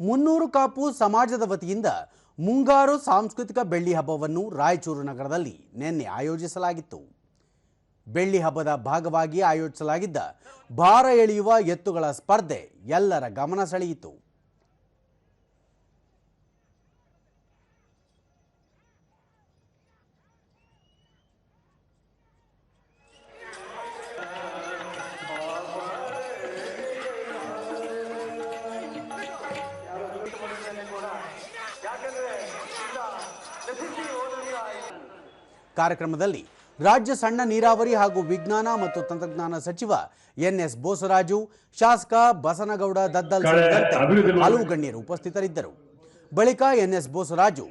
ಮುನ್ನೂರು ಕಾಪು ಸಮಾಜದ ವತಿಯಿಂದ ಮುಂಗಾರು ಸಾಂಸ್ಕೃತಿಕ ಬೆಳ್ಳಿ ಹಬ್ಬವನ್ನು ರಾಯಚೂರು ನಗರದಲ್ಲಿ ನಿನ್ನೆ ಆಯೋಜಿಸಲಾಗಿತ್ತು. ಬೆಳ್ಳಿ ಹಬ್ಬದ ಭಾಗವಾಗಿ ಆಯೋಜಿಸಲಾಗಿದ್ದ ಭಾರ ಎಳೆಯುವ ಎತ್ತುಗಳ ಸ್ಪರ್ಧೆ ಎಲ್ಲರ ಗಮನ ಸೆಳೆಯಿತು. ಕಾರ್ಯಕ್ರಮದಲ್ಲಿ ರಾಜ್ಯ ಸಣ್ಣ ನೀರಾವರಿ ಹಾಗೂ ವಿಜ್ಞಾನ ಮತ್ತು ತಂತ್ರಜ್ಞಾನ ಸಚಿವ ಎನ್ಎಸ್ ಬೋಸರಾಜು ಶಾಸಕ ಬಸನಗೌಡ ದದ್ದಲ್ ಸೇರಿದಂತೆ ಹಲವು ಗಣ್ಯರು ಉಪಸ್ಥಿತರಿದ್ದರು. ಬಳಿಕ ಎನ್ಎಸ್ ಬೋಸರಾಜು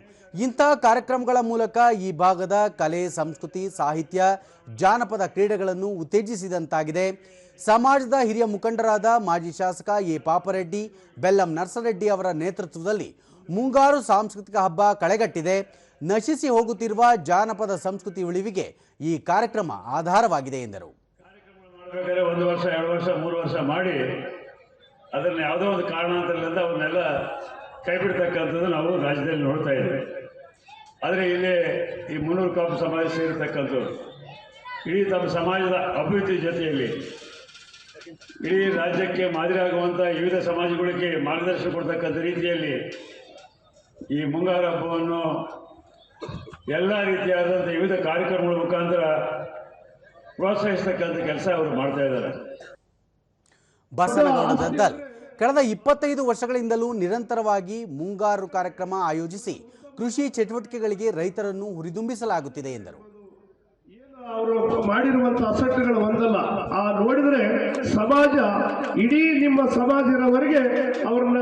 ಇಂತಹ ಕಾರ್ಯಕ್ರಮಗಳ ಮೂಲಕ ಈ ಭಾಗದ ಕಲೆ ಸಂಸ್ಕೃತಿ ಸಾಹಿತ್ಯ ಜಾನಪದ ಕ್ರೀಡೆಗಳನ್ನು ಉತ್ತೇಜಿಸಿದಂತಾಗಿದೆ. ಸಮಾಜದ ಹಿರಿಯ ಮುಖಂಡರಾದ ಮಾಜಿ ಶಾಸಕ ಎ ಪಾಪರೆಡ್ಡಿ ಬೆಲ್ಲಂ ನರಸರೆಡ್ಡಿ ಅವರ ನೇತೃತ್ವದಲ್ಲಿ ಮುಂಗಾರು ಸಾಂಸ್ಕೃತಿಕ ಹಬ್ಬ ಕಳೆಗಟ್ಟಿದೆ. ನಶಿಸಿ ಹೋಗುತ್ತಿರುವ ಜಾನಪದ ಸಂಸ್ಕೃತಿ ಉಳಿವಿಗೆ ಈ ಕಾರ್ಯಕ್ರಮ ಆಧಾರವಾಗಿದೆ ಎಂದರು. ಒಂದು ವರ್ಷ, ಎರಡು ವರ್ಷ, ಮೂರು ವರ್ಷ ಮಾಡಿ ಅದನ್ನ ಯಾವುದೋ ಒಂದು ಕಾರಣಾಂತರದಿಂದ ಅವನ್ನೆಲ್ಲ ಕೈ ಬಿಡ್ತಕ್ಕಂಥದ್ದು ನಾವು ರಾಜ್ಯದಲ್ಲಿ ನೋಡ್ತಾ ಇದ್ದೇವೆ. ಆದರೆ ಇಲ್ಲಿ ಈ ಮುನ್ನೂರು ಕಾಪು ಸಮಾಜ ಸೇರಿರ್ತಕ್ಕಂಥದ್ದು ಇಡೀ ತಮ್ಮ ಸಮಾಜದ ಅಭಿವೃದ್ಧಿ ಜೊತೆಯಲ್ಲಿ ಇಡೀ ರಾಜ್ಯಕ್ಕೆ ಮಾದರಿ ಆಗುವಂಥ ವಿವಿಧ ಸಮಾಜಗಳಿಗೆ ಮಾರ್ಗದರ್ಶನ ಕೊಡ್ತಕ್ಕಂಥ ರೀತಿಯಲ್ಲಿ ಈ ಮುಂಗಾರು ಹಬ್ಬವನ್ನು ಎಲ್ಲ ರೀತಿಯಾದಂಥ ವಿವಿಧ ಕಾರ್ಯಕ್ರಮಗಳ ಮುಖಾಂತರ ಪ್ರೋತ್ಸಾಹಿಸ್ತಕ್ಕಂಥ ಕೆಲಸ ಅವರು ಮಾಡ್ತಾ ಇದ್ದಾರೆ. ಬಸವನಗೌಡ ದದ್ದಲ್ ಕಳೆದ ಇಪ್ಪತ್ತೈದು ವರ್ಷಗಳಿಂದಲೂ ನಿರಂತರವಾಗಿ ಮುಂಗಾರು ಕಾರ್ಯಕ್ರಮ ಆಯೋಜಿಸಿ ಕೃಷಿ ಚಟುವಟಿಕೆಗಳಿಗೆ ರೈತರನ್ನು ಹುರಿದುಂಬಿಸಲಾಗುತ್ತಿದೆ ಎಂದರು. ಅವರು ಮಾಡಿರುವಂತಹ ಅಸಟ್ಟುಗಳು ಒಂದಲ್ಲ. ಆ ನೋಡಿದರೆ ಸಮಾಜ ಇಡೀ ನಿಮ್ಮ ಸಮಾಜದವರೆಗೆ ಅವ್ರನ್ನ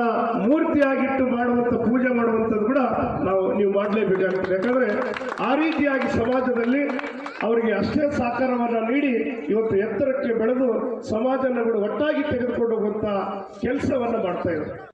ಮೂರ್ತಿಯಾಗಿಟ್ಟು ಮಾಡುವಂಥ ಪೂಜೆ ಮಾಡುವಂಥದ್ದು ಕೂಡ ನಾವು ನೀವು ಮಾಡಲೇಬೇಕಾಗ್ತದೆ. ಯಾಕಂದ್ರೆ ಆ ರೀತಿಯಾಗಿ ಸಮಾಜದಲ್ಲಿ ಅವರಿಗೆ ಅಷ್ಟೇ ಸಾಕಾರವನ್ನ ನೀಡಿ ಇವತ್ತು ಎತ್ತರಕ್ಕೆ ಬೆಳೆದು ಸಮಾಜನ ಕೂಡ ಒಟ್ಟಾಗಿ ತೆಗೆದುಕೊಂಡು ಹೋಗುವಂತ ಕೆಲಸವನ್ನು ಮಾಡ್ತಾ ಇದ್ದಾರೆ.